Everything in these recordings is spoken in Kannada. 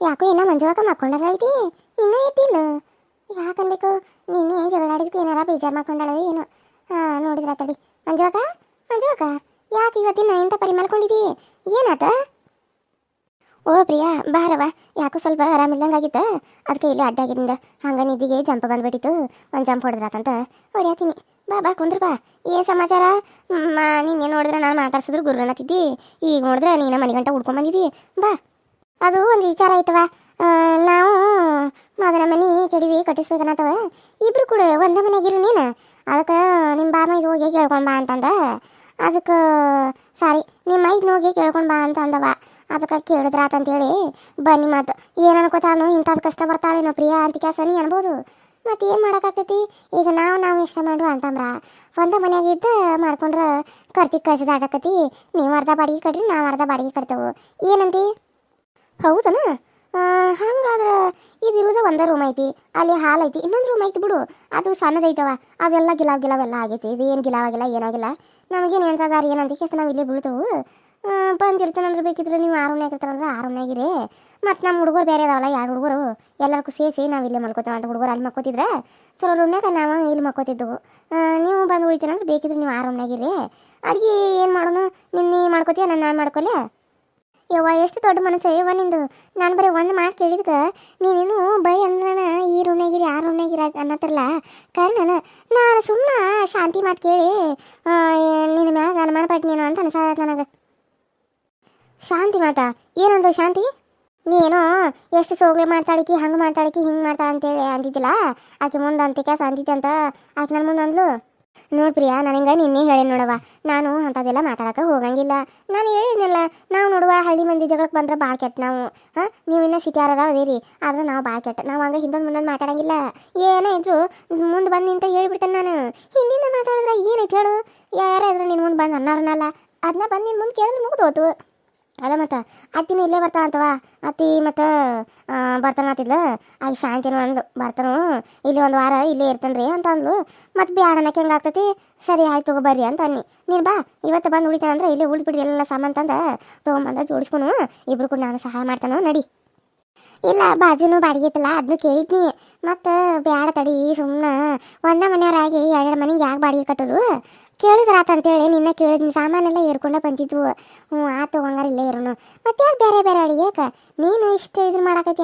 ಯಾಕೋ ಇನ್ನ ಮಂಜುವಾಗ ಮಕ್ಕೊಂಡದ ಐತಿ? ಇನ್ನ ಎದ್ದಿಲ್ಲ ಯಾಕನ್ಬೇಕು? ನೀನೇ ಜಗಳಾಡಿದ್ಕೆ ಏನಾರ ಬೇಜಾರು ಮಾಡ್ಕೊಂಡಾಳ ಏನು? ಹಾಂ, ನೋಡಿದ್ರ ತಡಿ. ಮಂಜುವಾಗ ಮಂಜುವಾಗ ಯಾಕೆ ಇವತ್ತಿನ ಎಂತ ಪರಿ ಮಲ್ಕೊಂಡಿದಿ ಏನಾತ? ಓ ಪ್ರಿಯಾ ಬಾರವ ಯಾಕೋ ಸ್ವಲ್ಪ ಆರಾಮಿಲ್ದಂಗೆ ಆಗಿತ್ತ? ಅದಕ್ಕೆ ಇಲ್ಲಿ ಅಡ್ಡಾಗಿರಿಂದ ಹಂಗ ನಿದ್ದಿಗೆ ಜಂಪ್ ಬಂದ್ಬಿಟ್ಟಿತ್ತು. ಒಂದು ಜಂಪ್ ಹೊಡೆದ್ರಾತಂತ ಹೊಡ್ಯಾತೀನಿ. ಬಾ ಬಾ, ಕುಂದ್ರ ಬಾ. ಏನ್ ಸಮಾಚಾರ? ನಿನ್ನೆ ನೋಡಿದ್ರೆ ನಾನು ಮಾತಾಡ್ಸಿದ್ರು ಗುರು ಈಗ ನೋಡಿದ್ರೆ ನೀನ ಮನೆ ಗಂಟ ಹುಡ್ಕೊಂಡ್ ಬಂದಿದ್ದಿ ಬಾ. ಅದು ಒಂದು ವಿಚಾರ ಆಯ್ತವ. ನಾವು ಮಾದನ ಮನೆ ಕೆಡವಿ ಕಟ್ಟಿಸ್ಬೇಕನ್ನತ್ತವ ಇಬ್ರು ಕೂಡ ಒಂದೇ ಮನೆಗಿರು ನೀನು. ಅದಕ್ಕೆ ನಿಮ್ಮ ಬಾಮ ಮೈಗೆ ಹೋಗಿ ಕೇಳ್ಕೊಂಡ್ ಬಾ ಅಂತಂದ. ಅದಕ್ಕೆ, ಸಾರಿ ನಿಮ್ಮ ಮೈಗೆ ಹೋಗಿ ಕೇಳ್ಕೊಂಡ್ ಬಾ ಅಂತಂದವ. ಅದಕ್ಕೆ ಕೇಳಿದ್ರಾತಂತೇಳಿ, ಬನ್ನಿ ಮಾತು. ಏನು ಅನ್ಕೋತಾನು ಇಂಥದ್ದು ಕಷ್ಟ ಬರ್ತಾಳೇನೋ ಪ್ರಿಯಾ ಅಂತ ಕೆಲಸ ನೀ ಅನ್ಬೋದು? ಮತ್ತು ಏನು ಮಾಡೋಕ್ಕಾಗ್ತೈತಿ? ಈಗ ನಾವು ನಾವು ಇಷ್ಟ ಮಾಡ್ರು ಅಂತಂದ್ರ, ಒಂದ ಮನೆಯಾಗಿದ್ದ ಮಾಡ್ಕೊಂಡ್ರೆ ಕರ್ತಿ ಕಳ್ಸಿದಾಡಕತಿ ನೀವು ಅರ್ಧ ಬಾಡಿಗೆ ಕಟ್ರಿ, ನಾವು ಅರ್ಧ ಬಾಡಿಗೆ ಕಟ್ತೇವೆ. ಏನಂತಿ? ಹೌದನ? ಹಂಗಾದ್ರೆ ಇದಿರೋದ ಒಂದೇ ರೂಮ್ ಐತಿ, ಅಲ್ಲಿ ಹಾಲ್ ಐತಿ, ಇನ್ನೊಂದು ರೂಮ್ ಐತಿ ಬಿಡು. ಅದು ಸಣ್ಣದೈತವ, ಅದೆಲ್ಲ ಗಿಲಾವ್ ಗಿಲಾವ್ ಎಲ್ಲ ಆಗೈತಿ, ಇದು ಏನು ಗಿಲಾವಾಗಿಲ್ಲ ಏನಾಗಿಲ್ಲ ನಮಗೇನು ಎಂತದಾರ ಏನಂತ ಕೇಸ ನಾವು ಇಲ್ಲೇ ಬೀಳ್ತೇವು. ಬಂದಿರ್ತಾನಂದ್ರೆ ಬೇಕಿದ್ರೆ ನೀವು ಆರು ಇರ್ತಾರಂದ್ರೆ ಆರು ಮನೆಗಿರಿ ಮತ್ತು ನಮ್ಮ ಹುಡುಗರು ಬೇರೆ ಅದಾವಲ್ಲ, ಎರಡು ಹುಡುಗರು. ಎಲ್ಲರಿಗೂ ಸೇರಿಸಿ ನಾವು ಇಲ್ಲೇ ಮಲ್ಕೋತೇವೆ ಅಂತ ಹುಡುಗರು ಅಲ್ಲಿ ಮಕ್ಕೋತಿದ್ರೆ, ಚಲೋ ರೂಮ್ನಾಗ ನಾವು ಇಲ್ಲಿ ಮಕ್ಕೋತಿದ್ದೆವು. ನೀವು ಬಂದು ಉಳಿತೀನಂದ್ರೆ ಬೇಕಿದ್ರೆ ನೀವು ಆರು ಮನೆಗಿರಿ ಅಡುಗೆ ಏನು ಮಾಡೋಣ ನಿನ್ನೆ ಮಾಡ್ಕೋತೀಯ, ನಾನು ನಾನು ಮಾಡ್ಕೊಲೆ? ಯವ್ವ, ಎಷ್ಟು ದೊಡ್ಡ ಮನಸ್ಸು. ಯವ್ವ, ನಿಂದು. ನಾನು ಬರೀ ಒಂದು ಮಾತು ಕೇಳಿದ್ಕೆ ನೀನೇನು ಬೈ ಅಂದ್ರನ ಈ ರೂಮ್ನಾಗಿರಿ ಆ ರೂಮ್ನಾಗಿರ ಅನ್ನತ್ತಿರಲ್ಲ ಕಾರಣ ನಾನು ಸುಮ್ಮನೆ ಶಾಂತಿ ಮಾತು ಕೇಳಿ ನಿನ್ನ ಮ್ಯಾಗ ಅನುಮಾನ ಪಟ್ಟಿನೇನು ಅಂತ ಅನ್ಸಾದ ನನಗೆ. ಶಾಂತಿ ಮಾತಾ? ಏನಂದ ಶಾಂತಿ? ನೀನೋ ಎಷ್ಟು ಸೋಗ್ಲೆ ಮಾಡ್ತಾಳಿಕಿ, ಹಂಗೆ ಮಾಡ್ತಾಳಿಕಿ, ಹಿಂಗೆ ಮಾಡ್ತಾಳ ಅಂತೇಳಿ ಅಂದಿದ್ದಿಲ್ಲ? ಆಕೆ ಮುಂದೆ ಅಂತ ಕೆಲಸ ಅಂದಿದ್ದೆ ಅಂತ ಆಕೆ ನನ್ನ ಮುಂದೆ ಅಂದ್ಲು. ನೋಡ್ ಪ್ರಿಯಾ, ನನಗೆ ನಿನ್ನೆ ಹೇಳಿ ನೋಡವ ನಾನು ಅಂಥದ್ದೆಲ್ಲ ಮಾತಾಡಕ್ಕೆ ಹೋಗಂಗಿಲ್ಲ. ನಾನು ಹೇಳಿದ್ನಲ್ಲ, ನಾವು ನೋಡುವ ಹಳ್ಳಿ ಮಂದಿ ಜಗಳಕ್ಕೆ ಬಂದ್ರೆ ಭಾಳ ಕೆಟ್ಟ ನಾವು. ಹಾಂ? ನೀವು ಸಿಟಿ ಸಿಟಿಯಾರ ಅದೇರಿ, ಆದ್ರೆ ನಾವು ಭಾಳ ಕೆಟ್ಟ. ನಾವು ಹಂಗೆ ಹಿಂದೊಂದು ಮುಂದೊಂದು ಮಾತಾಡಂಗಿಲ್ಲ. ಏನೇ ಇದ್ರು ಮುಂದೆ ಬಂದು ನಿಂತ ಹೇಳಿಬಿಡ್ತೇನೆ ನಾನು. ಹಿಂದಿಂದ ಮಾತಾಡಿದ್ರೆ ಏನೈತೆ ಹೇಳು? ಯಾರ ಇದ್ರು ನಿನ್ನ ಮುಂದೆ ಬಂದು ಅನ್ನೋರ್ನಲ್ಲ ಅದನ್ನ ಬಂದು ನಿನ್ನ ಮುಂದೆ ಕೇಳಿದ್ರೆ ಮುಗಿದೋತು. ಅಲ್ಲ ಮತ್ತು, ಅತ್ತಿನ ಇಲ್ಲೇ ಬರ್ತಾ ಅಂತವ ಅತ್ತಿ ಮತ್ತು ಬರ್ತಾನ ಆತಿದ್ಲ ಅಲ್ಲಿ ಶಾಂತಿನೂ ಅಂದ್ಲು. ಬರ್ತಾನು ಇಲ್ಲಿ ಒಂದು ವಾರ ಇಲ್ಲೇ ಇರ್ತಾನೆ ರೀ ಅಂತ ಅಂದ್ಲು. ಮತ್ತು ಬ್ಯಾಡನಕ್ಕೆ ಹೆಂಗೆ ಆಗ್ತೈತಿ? ಸರಿ ಆಯ್ತು ಬರ್ರಿ ಅಂತ ಅನ್ನಿ. ನೀನು ಬಾ, ಇವತ್ತು ಬಂದು ಉಳಿತಾನಂದ್ರೆ ಇಲ್ಲೇ ಉಳಿದ್ಬಿಡಿ ಎಲ್ಲ ಸಾಮಾನು ತಂದ. ತೊಗೊಂಬಂದ ಜೋಡಿಸ್ಕೊನು. ಇಬ್ರು ಕೂಡ ನಾನು ಸಹಾಯ ಮಾಡ್ತಾನೋ, ನಡಿ. ಇಲ್ಲ, ಬಾಜುನು ಬಾಡಿಗೆ ಇತ್ತಲ್ಲ ಅದನ್ನು ಕೇಳಿದ್ನಿ. ಮತ್ತೆ ಬ್ಯಾಡ ತಡಿ ಸುಮ್ಮನೆ ಒಂದ ಮನೆಯವರಾಗಿ ಎರಡು ಮನೆಗೆ ಯಾಕೆ ಬಾಡಿಗೆ ಕಟ್ಟೋದು? ಕೇಳಿದ್ರಾತ ಅಂತೇಳಿ ನಿನ್ನ ಕೇಳಿದ್ನಿ ಸಾಮಾನೆಲ್ಲ ಏರ್ಕೊಂಡ ಬಂದಿದ್ವು. ಹ್ಞೂ, ಆತು ಹಂಗಾರೆ ಇಲ್ಲೇ ಇರೋನು. ಮತ್ತೆ ಯಾಕೆ ಬೇರೆ ಬೇರೆ ಅಡಿಗೆ? ನೀನು ಇಷ್ಟು ಇದ್ರ ಮಾಡಾಕತಿ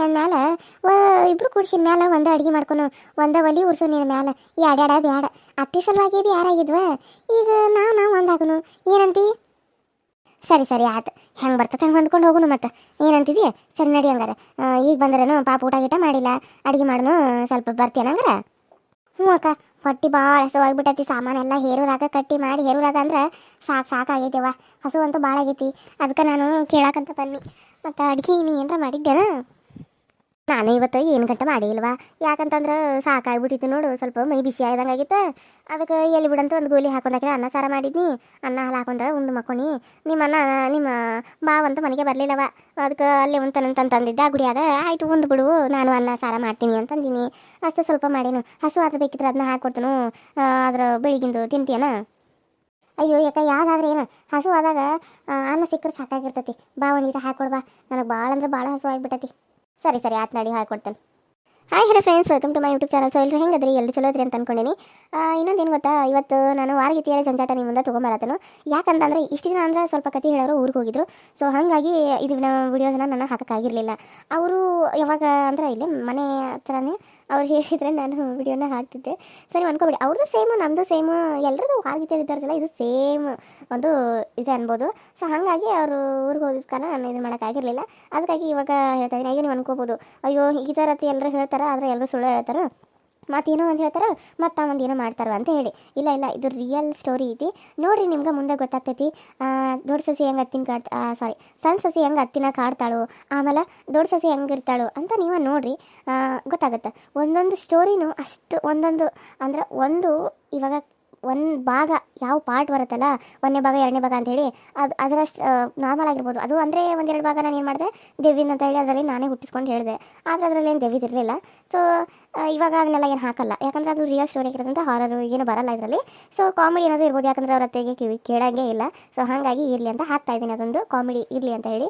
ಓ ಇಬ್ರು ಕುಡ್ಸಿದ ಮೇಲೆ ಒಂದು ಅಡಿಗೆ ಮಾಡ್ಕೊನು. ಒಂದ ಒಲಿ ಉರ್ಸು ನಿನ್ನ ಮೇಲೆ ಈ ಅಡ್ಯಾಡ ಬ್ಯಾಡ. ಅತ್ತಿ ಸಲುವಾಗಿ ಬಿ ಯಾರಾಗಿದ್ವ ಈಗ ನಾವು ನಾವು ಒಂದಾಗನು. ಏನಂತಿ? ಸರಿ ಸರಿ ಆಯ್ತು ಹೆಂಗೆ ಬರ್ತದೆ ಹಂಗೆ ಹೊಂದ್ಕೊಂಡು ಹೋಗುನು ಮತ್ತೆ. ಏನಂತಿದೀಯ? ಸರಿ, ನಡಿ ಹಂಗಾರೆ. ಈಗ ಬಂದ್ರೇನು ಪಾಪ ಊಟ ಗೀಟ ಮಾಡಿಲ್ಲ. ಅಡಿಗೆ ಮಾಡೋನು ಸ್ವಲ್ಪ ಬರ್ತೀಯನ ಹ್ಞೂ ಅಕ್ಕ. ಹೊಟ್ಟಿ ಭಾಳ ಹಸುವಾಗ್ಬಿಟ್ಟೈತಿ, ಸಾಮಾನೆಲ್ಲ ಹೇರೂರಾಗ ಕಟ್ಟಿ ಮಾಡಿ ಹೇರೂರಾಗ ಅಂದ್ರೆ ಸಾಕು ಸಾಕಾಗೈತಿವ ಹಸು ಅಂತೂ ಭಾಳ ಆಗೈತಿ. ಅದಕ್ಕೆ ನಾನು ಕೇಳಾಕಂತ ಬನ್ನಿ. ಮತ್ತು ಅಡ್ಗೆ ನೀ ಏನಾರ ಮಾಡಿದ್ದೇನ ನಾನು ಇವತ್ತು ಏನು ಗಂಟೆ ಮಾಡಿಲ್ವಾ? ಯಾಕಂತಂದ್ರೆ ಸಾಕಾಗ್ಬಿಟ್ಟಿತ್ತು ನೋಡು, ಸ್ವಲ್ಪ ಮೈ ಬಿಸಿ ಆಯ್ದಂಗೆ ಆಗಿತ್ತು ಅದಕ್ಕೆ ಎಲ್ಲಿ ಬಿಡಂತ ಒಂದು ಗೋಲಿ ಹಾಕೊಂಡಾಕಿನ ಅನ್ನ ಸಾರ ಮಾಡಿದ್ನಿ. ಅನ್ನ ಹಾಲು ಹಾಕೊಂಡ ಉಂಡು ಮಕ್ಕೊಣಿ ನಿಮ್ಮ ಅನ್ನ, ನಿಮ್ಮ ಬಾವಂತೂ ಮನೆಗೆ ಬರಲಿಲ್ಲವ. ಅದಕ್ಕೆ ಅಲ್ಲೇ ಉಂತನಂತಂದಿದ್ದೆ ಆ ಗುಡಿಯಾಗ. ಆಯಿತು ಒಂದು ಬಿಡು, ನಾನು ಅನ್ನ ಸಾರ ಮಾಡ್ತೀನಿ ಅಂತಂದಿನಿ ಅಷ್ಟು ಸ್ವಲ್ಪ ಮಾಡೇನು. ಹಸು ಆದ್ರೆ ಬೇಕಿದ್ರೆ ಅದನ್ನ ಹಾಕ್ಕೊಡ್ತನು ಅದ್ರ ಬೆಳಿಗಿಂದು ತಿಂತೀಯನ? ಅಯ್ಯೋ ಯಾಕ ಯಾವ್ದಾದ್ರೆ ಏನು? ಹಸು ಆದಾಗ ಅನ್ನ ಸಿಕ್ಕರೆ ಸಾಕಾಗಿರ್ತೈತಿ. ಬಾ ಒಂದೀಟ ಹಾಕೊಡ್ಬಾ ನನಗೆ ಭಾಳ ಅಂದ್ರೆ ಭಾಳ ಹಸು ಆಗಿಬಿಟ್ಟೈತಿ. ಸರಿ ಸರಿ ಆತ್ ನಡಿ ಹಾಕೊಡ್ತೇನೆ hi hello friends welcome to my YouTube channel so ಎಲ್ಲರೂ ಹೆಂಗದ್ರಿ? ಎಲ್ಲರೂ ಚಲೋ ಅದ್ರಿ ಅಂತ ಅನ್ಕೊಂಡಿನಿ. ಇನ್ನೊಂದು ಏನು ಗೊತ್ತಾ? ಇವತ್ತು ನಾನು ವಾರಗೀತಿಯಲ್ಲಿ ಜಂಜಾಟ ನಿಮ್ಮ ಮುಂದೆ ತೊಗೊಂಬರತ್ತನು. ಯಾಕಂತಂದ್ರೆ ಇಷ್ಟು ದಿನ ಅಂದ್ರೆ ಸ್ವಲ್ಪ ಕತೆ ಹೇಳೋರು ಊರಿಗೆ ಹೋಗಿದ್ರು. ಸೊ ಹಾಗಾಗಿ ಇದು ವಿಡಿಯೋಸ್ನ ನಾನು ಹಾಕೋಕ್ಕಾಗಿರಲಿಲ್ಲ. ಅವರು ಯಾವಾಗ ಅಂದ್ರೆ ಇಲ್ಲಿ ಮನೆ ಹತ್ರನೇ ಅವ್ರು ಹೇಳಿದ್ರೆ ನಾನು ವಿಡಿಯೋನ ಹಾಕ್ತಿದ್ದೆ. ಸರಿ ಅನ್ಕೋಬೇಡಿ ಅವ್ರದ್ದು ಸೇಮ್ ನಮ್ಮದು ಸೇಮ್ ಎಲ್ಲರದ್ದು ಹಾಗೆ ಇದ್ದಾರಲ್ಲ ಇದು ಸೇಮ್ ಒಂದು ಇದೆ ಅನ್ಬೋದು. ಸೊ ಹಾಗಾಗಿ ಅವರು ಊರಿಗೆ ಹೋದ ಕಾರಣ ನಾನು ಇದು ಮಾಡೋಕ್ಕಾಗಿರಲಿಲ್ಲ ಅದಕ್ಕಾಗಿ ಇವಾಗ ಹೇಳ್ತಾ ಇದ್ದೀನಿ. ಅಯ್ಯೋ, ನೀವು ಅನ್ಕೋಬೋದು. ಅಯ್ಯೋ, ಈ ಥರ ಎಲ್ಲರೂ ಹೇಳ್ತಾರೆ? ಆದರೆ ಎಲ್ಲರೂ ಸುಳ್ಳು ಹೇಳ್ತಾರೆ? ಮತ್ತೇನೋ ಒಂದು ಹೇಳ್ತಾರೆ, ಮತ್ತು ಒಂದು ಏನೋ ಮಾಡ್ತಾರೋ ಅಂತ ಹೇಳಿ. ಇಲ್ಲ ಇಲ್ಲ, ಇದು ರಿಯಲ್ ಸ್ಟೋರಿ ಐತಿ. ನೋಡ್ರಿ ನಿಮ್ಗೆ ಮುಂದೆ ಗೊತ್ತಾಗ್ತೈತಿ. ದೊಡ್ಡ ಸಸಿ ಹೆಂಗೆ ಹತ್ತಿನ ಕಾಡ್ ಸಾರಿ ಸಣ್ಣ ಸಸಿ ಹೆಂಗೆ ಹತ್ತಿನ ಕಾಡ್ತಾಳು, ಆಮೇಲೆ ದೊಡ್ಡ ಸಸಿ ಹೆಂಗೆ ಇರ್ತಾಳು ಅಂತ ನೀವು ನೋಡ್ರಿ. ಗೊತ್ತಾಗುತ್ತೆ. ಒಂದೊಂದು ಸ್ಟೋರಿನೂ ಅಷ್ಟು ಒಂದೊಂದು, ಅಂದ್ರೆ ಒಂದು ಇವಾಗ ಒಂದು ಭಾಗ ಯಾವ ಪಾರ್ಟ್ ಬರುತ್ತಲ್ಲ, ಒಂದನೇ ಭಾಗ, ಎರಡನೇ ಭಾಗ ಅಂತೇಳಿ ಅದು ಅದರ ನಾರ್ಮಲ್ ಆಗಿರ್ಬೋದು. ಅದು ಅಂದರೆ ಒಂದೆರಡು ಭಾಗ ನಾನು ಏನು ಮಾಡಿದೆ? ದೇವಿನ ಅಂತ ಹೇಳಿ ಅದರಲ್ಲಿ ನಾನೇ ಹುಟ್ಟಿಸ್ಕೊಂಡು ಹೇಳಿದೆ. ಆದರೆ ಅದರಲ್ಲಿ ಏನು ದೇವಿದಿರಲಿಲ್ಲ ಸೊ ಇವಾಗ ಅದನ್ನೆಲ್ಲ ಏನು ಹಾಕಲ್ಲ. ಯಾಕಂದ್ರೆ ಅದು ರಿಯಲ್ ಸ್ಟೋರಿ ಆಗಿರೋದ್ರಿಂದ ಹಾರರು ಏನು ಬರಲ್ಲ ಇದರಲ್ಲಿ. ಸೊ ಕಾಮಿಡಿ ಏನಾದರೂ ಇರ್ಬೋದು. ಯಾಕಂದ್ರೆ ಅವ್ರ ಅತ್ತೆಗೆ ಕಿವಿ ಕೇಳಂಗೆ ಇಲ್ಲ. ಸೊ ಹಾಗಾಗಿ ಇರಲಿ ಅಂತ ಹಾಕ್ತಾ ಇದ್ದೀನಿ. ಅದೊಂದು ಕಾಮಿಡಿ ಇರಲಿ ಅಂತ ಹೇಳಿ.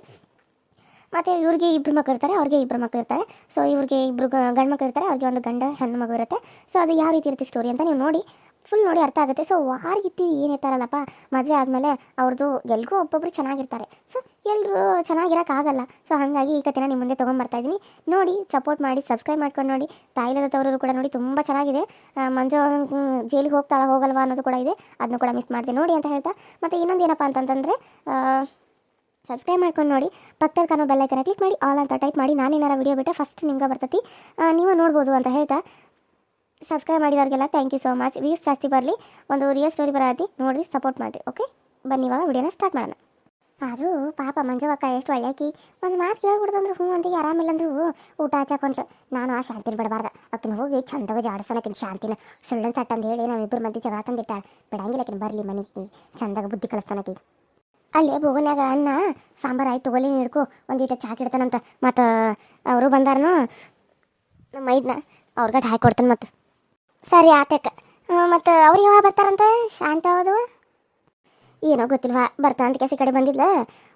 ಮತ್ತು ಇವ್ರಿಗೆ ಇಬ್ಬರು ಮಕ್ಕಳು ಇರ್ತಾರೆ, ಅವ್ರಿಗೆ ಇಬ್ಬರು ಮಕ್ಕಳು ಇರ್ತಾರೆ. ಸೊ ಇವ್ರಿಗೆ ಇಬ್ಬರು ಗಂಡು ಮಕ್ಕಳು ಇರ್ತಾರೆ, ಅವ್ರಿಗೆ ಒಂದು ಗಂಡ, ಹೆಣ್ಣು ಮಗು ಇರುತ್ತೆ. ಸೊ ಅದು ಯಾವ ರೀತಿ ಇರುತ್ತೆ ಸ್ಟೋರಿ ಅಂತ ನೀವು ನೋಡಿ. ಫುಲ್ ನೋಡಿ ಅರ್ಥ ಆಗುತ್ತೆ. ಸೊ ವಾರ್ಗಿತ್ತಿ ಏನಿರ್ತಾರಲ್ಲಪ್ಪ ಮದುವೆ ಆದಮೇಲೆ ಅವ್ರದ್ದು ಎಲ್ರಿಗೂ ಒಬ್ಬೊಬ್ರು ಚೆನ್ನಾಗಿರ್ತಾರೆ. ಸೊ ಎಲ್ಲರೂ ಚೆನ್ನಾಗಿರೋಕ್ಕಾಗಲ್ಲ ಸೊ ಹಾಗಾಗಿ ಈ ಕಥೆನ ನಿಮ್ಮ ಮುಂದೆ ತೊಗೊಂಬರ್ತಾ ಇದ್ದೀನಿ ನೋಡಿ ಸಪೋರ್ಟ್ ಮಾಡಿ ಸಬ್ಸ್ಕ್ರೈಬ್ ಮಾಡ್ಕೊಂಡು ನೋಡಿ. ತಾಯಿಲದ ತವರು ಕೂಡ ನೋಡಿ ತುಂಬ ಚೆನ್ನಾಗಿದೆ. ಮಂಜು ಜೈಲಿಗೆ ಹೋಗ್ತಾಳ, ಹೋಗಲ್ವಾ ಅನ್ನೋದು ಕೂಡ ಇದೆ. ಅದನ್ನು ಕೂಡ ಮಿಸ್ ಮಾಡಿದೆ. ನೋಡಿ ಅಂತ ಹೇಳ್ತಾ. ಮತ್ತು ಇನ್ನೊಂದು ಏನಪ್ಪ ಅಂತಂತಂದರೆ ಸಬ್ಸ್ಕ್ರೈಬ್ ಮಾಡ್ಕೊಂಡು ನೋಡಿ. ಪಕ್ಕದಲ್ಲಿ ಕಾನೂ ಬೆಲ್ಲೈಕನ ಕ್ಲಿಕ್ ಮಾಡಿ. ಆಲ್ ಅಂತ ಟೈಪ್ ಮಾಡಿ. ನಾನೇನಾರ ವಿಡಿಯೋ ಬಿಟ್ಟರೆ ಫಸ್ಟ್ ನಿಮ್ಗೆ ಬರ್ತೈತಿ. ನೀವು ನೋಡ್ಬೋದು ಅಂತ ಹೇಳ್ತಾ. Subscribe ಮಾಡಿದವ್ರಿಗೆಲ್ಲ thank you so much views ಜಾಸ್ತಿ ಬರಲಿ, ಒಂದು ರಿಯಲ್ ಸ್ಟೋರಿ ಬರೋದಿ ನೋಡಿ ಸಪೋರ್ಟ್ ಮಾಡಿರಿ ಓಕೆ ಬನ್ನಿ ಇವಾಗ ವಿಡಿಯೋನ ಸ್ಟಾರ್ಟ್ ಮಾಡೋಣ. ಆದರೂ ಪಾಪ ಮಂಜುವಕ್ಕ ಎಷ್ಟು ಒಳ್ಳೆಕಿ, ಒಂದು ಮಾತು ಕೇಳ್ಬಿಡ್ದಂದ್ರೆ ಹ್ಞೂ ಅಂತ ಆರಾಮಿಲ್ಲ ಅಂದ್ರು ಊಟ ಹಚ್ಚಾಕೊಂಡ್ಲು ನಾನು ಆ ಶಾಂತಿನ ಬಿಡಬಾರ್ದು. ಅಕ್ಕಿನ ಹೋಗಿ ಚಂದಾಗ ಜಾಡಿಸಲಕ್ಕಿನ ಶಾಂತಿನ ಸುಳ್ಳನ್ ಸಟ್ ಅಂತ ಹೇಳಿ ನಾವಿಬ್ಬರು ಮಂದಿ ಜಗಳ ಬಿಡಂಗಿಲ್ಲ ಆಕಿನ, ಬರಲಿ ಮನೆಗೆ ಚಂದಾಗ ಬುದ್ಧಿ ಕಲಿಸ್ತಾನಕಿ ಅಲ್ಲೇ ಬೋಗನ್ಯಾಗ ಅನ್ನ, ಸಾಂಬಾರು ಆಯ್ತು ತಗೊಲಿ ಒಂದು ಇಟ್ಟ ಚಾಕ್ ಇಡ್ತಾನಂತ ಮತ್ತು, ಅವರು ಬಂದಾರನು, ನಮ್ಮ ಮೈದ್ನ ಅವ್ರಿಗೆ ಹಾಕಿ ಕೊಡ್ತಾನೆ ಮತ್ತು. ಸರಿ, ಆತಕ್ಕ. ಮತ್ತು ಅವ್ರು ಯಾವಾಗ ಬರ್ತಾರಂತ? ಶಾಂತ ಅದು ಏನೋ ಗೊತ್ತಿಲ್ವಾ ಬರ್ತಾ ಅಂತ ಕೆಸಿ ಕಡೆ ಬಂದಿದ್ಲ.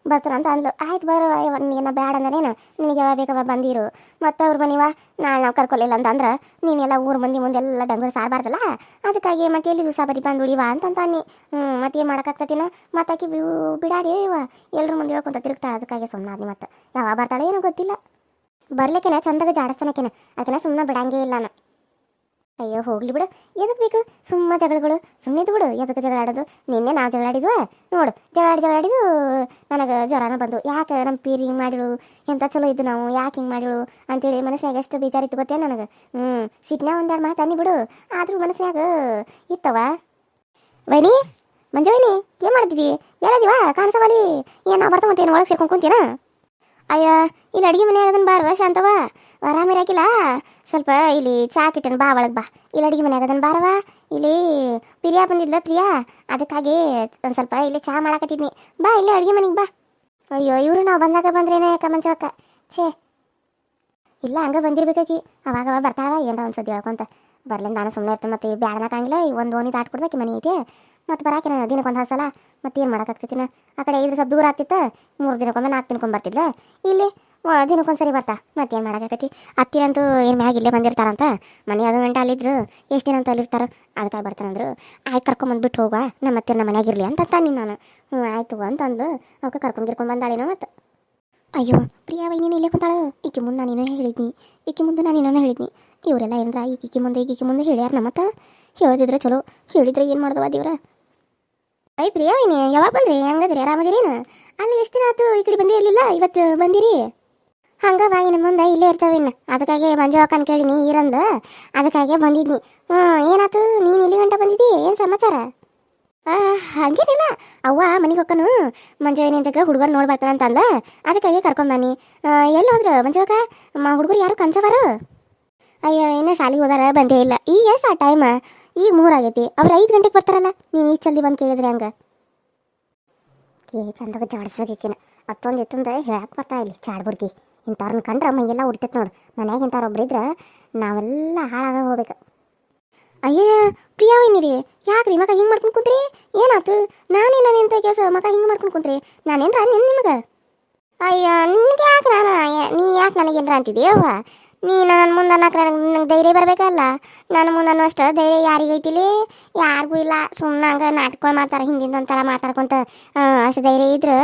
ಬರ್ತಾರಂತ ಅಂದ್ಲು. ಆಯ್ತು ಬರೋ ನೀನ ಬೇಡ ಅಂದನೇನು? ನಿನಗೆ ಯಾವಾಗ ಬೇಕವ ಬಂದಿರು. ಮತ್ತು ಅವ್ರು ಬನ್ನಿವ ನಾಳೆ ನಾವು ಕರ್ಕೊಲಿಲ್ಲ ಅಂತಂದ್ರೆ ನೀನೆಲ್ಲ ಊರು ಮಂದಿ ಮುಂದೆಲ್ಲ ಡಂಗೂರು ಸಾರಬಾರ್ದಲ್ಲ? ಅದಕ್ಕಾಗಿ ಮತ್ತೆ ಎಲ್ಲಿ ದಿವಸ ಬರೀ ಬಂದು ಉಳಿವಾ ಅಂತ ಅನ್ನಿ. ಹ್ಞೂ ಮತ್ತೆ ಏನು ಮಾಡೋಕ್ಕಾಗ್ತತಿನ? ಮತ್ತೆ ಆಕಿ ಬಿ- ಬಿಡಾಡಿ ಇವ ಎಲ್ರ ಮುಂದೆ ಹೇಳ್ಕೊಂತ ತಿರುಗ್ತಾಳೆ. ಅದಕ್ಕಾಗಿ ಸುಮ್ಮನೆ ಆದ್ನಿ ಮತ್ತೆ. ಯಾವಾಗ ಬರ್ತಾಳೆ ಏನೋ ಗೊತ್ತಿಲ್ಲ. ಬರ್ಲಿಕ್ಕೆನ, ಚಂದಾಗ ಜಾಡಿಸ್ತಾನಕೆನ ಅದನ್ನ ಸುಮ್ಮನೆ ಬಿಡಂಗೇ ಇಲ್ಲ ನಾನು. ಅಯ್ಯೋ, ಹೋಗ್ಲಿ ಬಿಡು. ಎದಕ್ಕೆ ಬೇಕು? ಸುಮ್ಮ ಜಗಳಗಳು. ಸುಮ್ಮನೆ ಬಿಡು. ಎದಕ್ಕೆ ಜಗಳ ಆಡೋದು? ನಿನ್ನೆ ನಾವು ಜಗಳ ಆಡಿದ್ವ? ನೋಡು. ಜಗಳ ಆಡಿ, ಜಗಳ ಆಡಿದು ನನಗೆ ಜ್ವರನ ಬಂದು. ಯಾಕೆ ನಮ್ಮ ಪೀರಿ ಹಿಂಗೆ ಮಾಡಿಳು? ಎಂಥ ಚಲೋ ಇದ್ದು ನಾವು? ಯಾಕೆ ಹಿಂಗೆ ಮಾಡಿಳು? ಅಂತೇಳಿ ಮನಸ್ಸಿನಾಗ ಎಷ್ಟು ಬೇಜಾರಿತ್ತು ಗೊತ್ತೇ ನನಗೆ? ಹ್ಞೂ ಸಿಟ್ನಾಗ ಒಂದೆರಡು ಮಾತು ಅನ್ನಿ ಬಿಡು. ಆದರೂ ಮನಸ್ಸಿನಾಗ ಇತ್ತವ? ವೈನಿ? ಮಂಜು ವೈನಿ, ಏನು ಮಾಡ್ತಿದ್ದಿ? ಎಲ್ಲದಿವ ಕಾಣಿಸವಲ್ಲಿ ಏನು ನಾವು ಏನು ಒಳಗೆ ಸೇರ್ಕೊಂಡು ಕುಂತೀನ? ಅಯ್ಯ, ಇಲ್ಲಿ ಅಡುಗೆ ಮನೆ ಆಗದನ್ ಬಾರ್ವ ಶಾಂತವ ಆರಾಮಿರಾಕಿಲ್ಲ ಸ್ವಲ್ಪ ಇಲ್ಲಿ ಚಾ ಕಿಟ್ಟನ್ ಬಾ ಒಳಗೆ ಬಾ. ಇಲ್ಲಿ ಅಡುಗೆ ಮನೆ ಆಗದನ್ ಬಾರವ? ಇಲ್ಲಿ ಪ್ರಿಯಾ ಬಂದಿದ್ಲ, ಪ್ರಿಯಾ? ಅದಕ್ಕಾಗಿ ಒಂದು ಸ್ವಲ್ಪ ಇಲ್ಲಿ ಚಾ ಮಾಡಾಕತ್ತಿದ್ನಿ. ಬಾ, ಇಲ್ಲಿ ಅಡುಗೆ ಮನೆಗೆ ಬಾ. ಅಯ್ಯೋ, ಇವರು ನಾವು ಬಂದಾಗ ಬಂದ್ರೇನೆ ಮಂಚವಕ್ಕ? ಛೇ! ಇಲ್ಲ, ಹಂಗೆ ಬಂದಿರ್ಬೇಕಾಕಿ. ಅವಾಗ ಅವಾಗ ಬರ್ತಾಳ ಏನಾರ ಒಂದು ಸದ್ಯ ಹೇಳ್ಕೊಂತ. ಬರ್ಲಿಂದ ನಾನು ಸುಮ್ಮನೆ ಇರ್ತೇನೆ ಮತ್ತೆ ಬ್ಯಾಡನಕ್ಕಾಗಿಲ್ಲ ಒಂದು ಓನಿ ಕೊಡ್ದಾಕಿ ಮನೆ ಐತಿ. ಮತ್ತೆ ಬರಾಕಿನ ದಿನಕ್ಕೆ ಒಂದು ಸಲ, ಮತ್ತೆ ಏನು ಮಾಡೋಕ್ಕಾಗ್ತೈತಿನ ಆ ಕಡೆ ಇದ್ರ ಸ್ವಲ್ಪ ದೂರ ಆಗ್ತಿತ್ತು, ಮೂರು ದಿನಕ್ಕೊಮ್ಮೆ ನಾಲ್ಕು ತಿನ್ಕೊಂಡು ಬರ್ತಿದ್ದೆ ಇಲ್ಲಿ ವ- ದಿನಕ್ಕೊಂದ್ಸರಿ ಬರ್ತಾ ಮತ್ತೇನು ಮಾಡೋಕ್ಕಾಗತಿ ಅತ್ತಿರಂತೂ ಏನು ಮ್ಯಾಗ ಇಲ್ಲೇ ಬಂದಿರ್ತಾರಂತ, ಮನೆ ಅದು ಗಂಟೆ ಅಲ್ಲಿದ್ರು ಎಷ್ಟು ದಿನ ಅಂತ ಅಲ್ಲಿರ್ತಾರೆ ಅದಕ್ಕಾಗಿ ಬರ್ತಾರಂದ್ರು ಆಯ್ತು ಕರ್ಕೊಂಬಂದ್ಬಿಟ್ಟು ಹೋಗುವ, ನಮ್ಮ ಹತ್ತಿರ ನಮ್ಮ ಮನೆಯಾಗಿರಲಿ ಅಂತ ತಾನಿ ನಾನು ಹ್ಞೂ ಆಯ್ತು ಅಂತಂದು ಅವಕ್ಕೆ ಕರ್ಕೊಂಡು ಗಿರ್ಕೊಂಡು ಬಂದಾಳೇನೋ ಮತ್ತು. ಅಯ್ಯೋ ಪ್ರಿಯಾ ನೀನು ಇಲ್ಲೇ ಬಂದಾಳು ಈಕೆ ಮುಂದೆ ನಾನು ಏನೋ ಹೇಳಿದ್ನಿ. ಈಕೆ ಮುಂದೆ ನಾನು ನಾನೇನೋ ಹೇಳಿದ್ನಿ. ಇವರೆಲ್ಲ ಏನರ ಈಕಿಕೆ ಮುಂದೆ ಈಕಿಕೆ ಮುಂದೆ ಹೇಳ್ಯಾರ ನಮ್ಮತ್ತ ಹೇಳಿದ್ರೆ ಚಲೋ, ಹೇಳಿದ್ರೆ ಏನು ಮಾಡ್ದವ ದೇವ್ರ? ಐ ಪ್ರಿಯಾ ವೈನಿ, ಯಾವಾಗ ಬಂದ್ರಿ? ಹಂಗದ್ರಿ ಆರಾಮದಿರೇನು ಅಲ್ಲಿ ಎಷ್ಟು ದಿನ ಆಯ್ತು ಈ ಕಡೆ ಬಂದೇ ಇರಲಿಲ್ಲ? ಇವತ್ತು ಬಂದಿರಿ? ಹಂಗ ಬಾಯಿ ನಮ್ಮ ಮುಂದೆ ಇಲ್ಲೇ ಇರ್ತಾವಿನ್ನ ಅದಕ್ಕಾಗಿ ಮಂಜು ಅಕ್ಕನ ಕೇಳಿನಿ ಇರಂದ ಅದಕ್ಕಾಗಿ ಬಂದಿದ್ನಿ. ಹ್ಞೂ ಏನಾಯ್ತು ನೀನು ಇಲ್ಲಿ ಗಂಟ ಬಂದಿದ್ದಿ? ಏನು ಸಮಾಚಾರ? ಹಂಗೇನಿಲ್ಲ. ಅವ್ವ ಮನೆಗೆ ಮಂಜು ಏನಿಂದಾಗ ಹುಡುಗರು ನೋಡಿ ಬರ್ತಾರೆ ಅಂದ ಅದಕ್ಕಾಗಿ ಕರ್ಕೊಂಡ್ ಬನ್ನಿ. ಎಲ್ಲಿ ಹೋದ್ರ? ಮಾ, ಹುಡುಗರು ಯಾರು ಕನ್ಸವರು ಅಯ್ಯೋ, ಇನ್ನ ಶಾಲೆಗೆ ಹೋದಾರ, ಬಂದೇ ಇಲ್ಲ. ಈಗ ಎಷ್ಟು ಆ ಟೈಮ್ ಈಗ ಮೂರಾಗೈತಿ ಅವ್ರು ಐದು ಗಂಟೆಗೆ ಬರ್ತಾರಲ್ಲ? ನೀನು ಈ ಜಲ್ದಿ ಬಂದು ಕೇಳಿದ್ರೆ ಹಂಗೆ? ಏ, ಚಂದಾಗ ಜಾಡಿಸ್ಬೇಕಿನ ಅತ್ತೊಂದು ಎತ್ತೊಂದು ಹೇಳಕ್ಕೆ ಬರ್ತಾ ಇಲ್ಲಿ ಚಾಡ್ಬುರ್ಗಿ. ಇಂಥವ್ರನ್ನ ಕಂಡ್ರೆ ಮೈಯೆಲ್ಲ ಉಡ್ತೈತೆ ನೋಡು. ಮನ್ಯಾಗ ಇಂಥವ್ರು ಇದ್ರೆ ನಾವೆಲ್ಲ ಹಾಳಾಗ ಹೋಗ್ಬೇಕು. ಅಯ್ಯಯ್ಯ ಪ್ರಿಯಾ ಯಾಕೆ ಯಾಕ್ರಿ ಮಗ ಹಿಂಗೆ ಮಾಡ್ಕೊಂಡು ಕುಂತ್ರಿ? ಏನಾತು? ನಾನೇನ ನಿಂತ ಕೆಲಸ ಮಗ ಹಿಂಗೆ ಮಾಡ್ಕೊಂಡು ಕುಂತ್ರಿ? ನಾನೇನ್ರ ನಿನ್ನ ನಿಮಗೆ? ಅಯ್ಯ, ನಿನಗೆ ಯಾಕೆ ನಾನು? ನೀ ಯಾಕೆ ನನಗೇನ್ರ ಅಂತಿದ್ದೀಯವ್ವ ನೀ ನನ್ನ ಮುಂದೆ ಅನ್ನಕ್ಕೆ ನನಗೆ ನಂಗೆ ಧೈರ್ಯ ಬರಬೇಕಲ್ಲ? ನನ್ನ ಮುಂದೆ ಅನ್ನೋ ಅಷ್ಟು ಧೈರ್ಯ ಯಾರಿಗೈತಿಲಿ ಯಾರಿಗೂ ಇಲ್ಲ. ಸುಮ್ಮನೆ ಹಂಗೆ ನಾಟಕಗಳು ಮಾಡ್ತಾರೆ, ಹಿಂದಿಂದ ಒಂಥರ ಮಾತಾಡ್ಕೊಂತ ಅಷ್ಟು ಧೈರ್ಯ ಇದ್ರೆ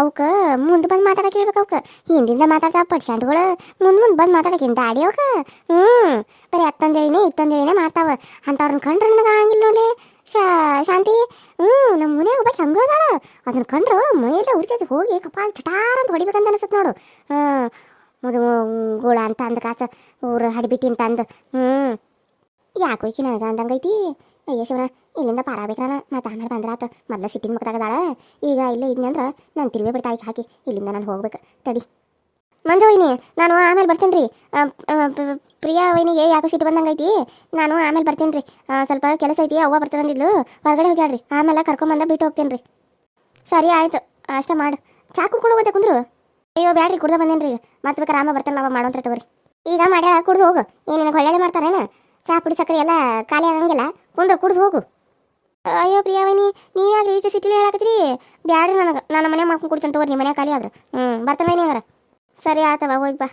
ಅವಕ್ಕೆ ಮುಂದೆ ಬಂದು ಮಾತಾಡಕ್ಕೆ ಹೇಳ್ಬೇಕು ಅವಕ್ಕೆ. ಹಿಂದಿಂದ ಮಾತಾಡ್ತಾವ ಪಡ್ಸಂಡ್ಗಳು ಮುಂದೆ ಮುಂದೆ ಬಂದು ಮಾತಾಡಕ್ಕೆ ಇಂಥ ಆಡಿ ಅವಕ್ಕೆ. ಹ್ಞೂ ಬರೀ ಅತ್ತಂದೇಳಿನೇ, ಇತ್ತೊಂದೇಳಿನೇ ಮಾಡ್ತಾವೆ. ಅಂಥವ್ರನ್ನ ಕಂಡ್ರೆ ನನಗೆ ಆಗಂಗಿಲ್ಲ ನೋಡಿ ಶಾ, ಶಾಂತಿ. ಹ್ಞೂ, ನಮ್ಮ ಮನೆ ಒಬ್ಬಾಕಿ ಹಂಗೆ ಅದಾಳ. ಅದನ್ನ ಕಂಡ್ರು ಮೈಲೆ ಉರಿತೈತಿ. ಹೋಗಿ ಕಪಾಲ್ ಚಟಾರ ಅಂತ ಹೊಡಿಬೇಕಂತ ಅನಿಸುತ್ತೆ ನೋಡು. ಹಾಂ ಮುದು ಗೂಳ ಅಂತ ಅಂದ ಕಾಸ ಊರು ಹಡಿಬಿಟ್ಟಿ ಅಂತ ಅಂದು. ಹ್ಞೂ ಯಾಕೋ ಈಕಿ ನನಗೆ ಅಂದಂಗೈತಿ. ಅಯ್ಯ ಶಿವನ ಇಲ್ಲಿಂದ ಪಾರಾಬೇಕು ನಾನು. ಮತ್ತು ಆಮೇಲೆ ಬಂದ್ರಾತ ಮೊದಲ ಸಿಟ್ಟಿನ ಮುಖದಾಗದಾಳ ಈಗ ಇಲ್ಲೇ ಇದ್ನಿ ಅಂದ್ರೆ ನಾನು ತಿರುವೆ ಬಿಡ್ತಾ ಹಾಕಿ. ಇಲ್ಲಿಂದ ನಾನು ಹೋಗ್ಬೇಕು. ತಡಿ. ಮಂಜು ವೈನಿ, ನಾನು ಆಮೇಲೆ ಬರ್ತೀನಿ ರೀ ಪ್ರಿಯಾ ವೈನಿಗೆ ಯಾಕೋ ಸಿಟ್ಟು ಬಂದಂಗೈತಿ. ನಾನು ಆಮೇಲೆ ಬರ್ತೀನಿ ರೀ ಸ್ವಲ್ಪ ಕೆಲಸ ಐತಿ, ಅವ್ವ ಬರ್ತದಂದಿದ್ಲು ಹೊರಗಡೆ ಹೋಗ್ಯಾಡ್ರಿ ಆಮೇಲೆ ಕರ್ಕೊಂಬಂದ ಬಿಟ್ಟು ಹೋಗ್ತೀನಿ ರೀ ಸರಿ ಆಯ್ತು. ಅಷ್ಟೇ ಮಾಡು. ಚಾ ಕುಡ್ಕೊಂಡು ಕುಂದ್ರು? ಅಯ್ಯೋ, ಬ್ಯಾಡ್ರಿ, ಕುಡ್ದ ಬಂದೇನ್ರಿ. ಮತ್ತೆ ಬೇಕಾರೆ ಆಮೇಲೆ ಬರ್ತಾರಲ್ಲ, ಅವ ಮಾಡೋಂತ್ರ ತಗೋರಿ. ಈಗ ಮಾಡ್ಯಾಳ, ಕುಡ್ದು ಹೋಗು. ಏನು ನಿನಗೆ ಒಳ್ಳೆ ಮಾಡ್ತಾರೇನ ಚಾ, ಪುಡಿ, ಸಕ್ಕರೆ ಎಲ್ಲ ಖಾಲಿ ಆಗಂಗಿಲ್ಲ. ಕುಂದ್ರ, ಕುಡ್ದು ಹೋಗು. ಅಯ್ಯೋ ಪ್ರಿಯಾವನಿ ನೀವು ಯಾಕೆ ಇಷ್ಟು ಸಿಟಿಲಿ ಹೇಳಾಕತ್ತೀರಿ? ಬ್ಯಾಡ್ರಿ ನನಗೆ. ನಾನು ಮನೆ ಮಾಡ್ಕೊಂಡು ಕುಡ್ತೇನೆ ತಗೋರಿ ನಿಮ್ಮ ಮನೆ ಖಾಲಿ ಆದ್ರೆ. ಹ್ಞೂ ಬರ್ತಾನೆ ಹಂಗಾರ ಸರಿ, ಆತವ, ಹೋಗಿ ಬಾ.